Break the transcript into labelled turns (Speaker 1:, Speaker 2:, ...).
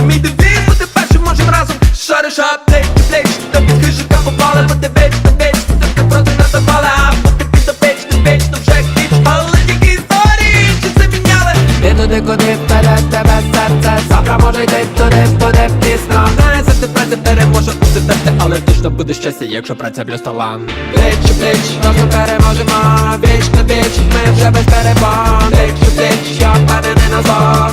Speaker 1: це мій девіз Бути першим можем разом. Шариш аптек, ти плеч Та під хижика попали, бо ти веч, ти веч Ти проти нас запали, а поки під допеч, ти веч, то вже кіч Але тільки історії, чи це міняли?
Speaker 2: Ти туди, куди вперед тебе серце? Завтра може йти туди, буде пізно.
Speaker 1: Знає, завжди праця переможе бути терти Але точно буде щастя, якщо праця плюс талант
Speaker 2: Плеч у плеч, разом переможемо. Віч на віч, ми вже без перебон Плеч у плеч, я впевнений назад